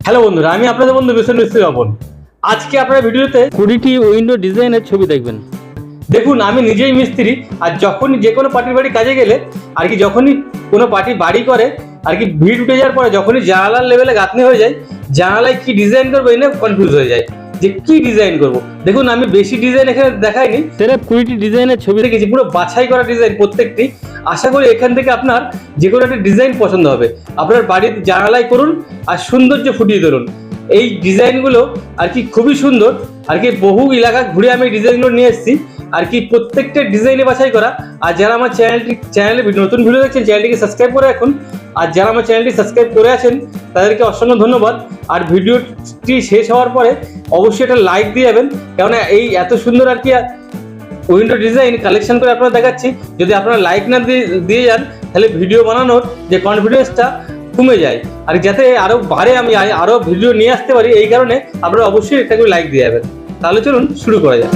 Hello বন্ধুরা আমি আপনাদের বন্ধু বিষ্ণু মিস্ত্রি বাবন আজকে আপনার ভিডিওতে কুড়িটি উইন্ডো ডিজাইনের ছবি দেখবেন। দেখুন আমি নিজেই মিস্ত্রি আর যখনই যে কোনো পার্টির বাড়ি কাজে গেলে আর কি যখনই কোনো পার্টি বাড়ি করে আর কি ভিড় উঠে যাওয়ার পরে যখনই জানালার লেভেলে গাঁথনি হয়ে যায় জানালায় কি ডিজাইন করব এনে কনফিউজ হয়ে যায়। যে কি ডিজাইন করব? দেখুন আমি বেশি ডিজাইন এখানে দেখাইনি। সেটা কুড়িটি ডিজাইনের ছবি দেখেছি পুরো বাছাই করা ডিজাইন প্রত্যেকটি। আশা করি এখান থেকে আপনার যে কোনো একটা ডিজাইন পছন্দ হবে। আপনার বাড়ির জানালাই করুন আর সৌন্দর্য ফুটিয়ে ধরুন এই ডিজাইনগুলো আর কি খুবই সুন্দর, আর কি বহু এলাকা ঘুরে আমি এই ডিজাইনগুলো নিয়ে এসেছি। আর কি প্রত্যেকটা ডিজাইনে বাছাই করা। আর যারা আমার চ্যানেলটি চ্যানেলে নতুন ভিডিও দেখছেন চ্যানেলটিকে সাবস্ক্রাইব করে রাখুন। আর যারা আমার চ্যানেলটি সাবস্ক্রাইব করে আছেন, তাদেরকে অসংখ্য ধন্যবাদ। আর ভিডিওটি শেষ হওয়ার পরে অবশ্যই একটা লাইক দিয়ে যাবেন। কেননা এই এত সুন্দর আর কি উইন্ডো ডিজাইন কালেকশন করে আপনারা দেখাচ্ছি। যদি আপনারা লাইক না দিয়ে যান, তাহলে ভিডিও বানানোর যে কনফিডেন্সটা কমে যায়। আর যাতে আরও বাড়ে, আমি আরও ভিডিও নিয়ে আসতে পারি, এই কারণে আপনারা অবশ্যই একটা করে লাইক দিয়ে যাবেন। তাহলে চলুন শুরু করা যাক।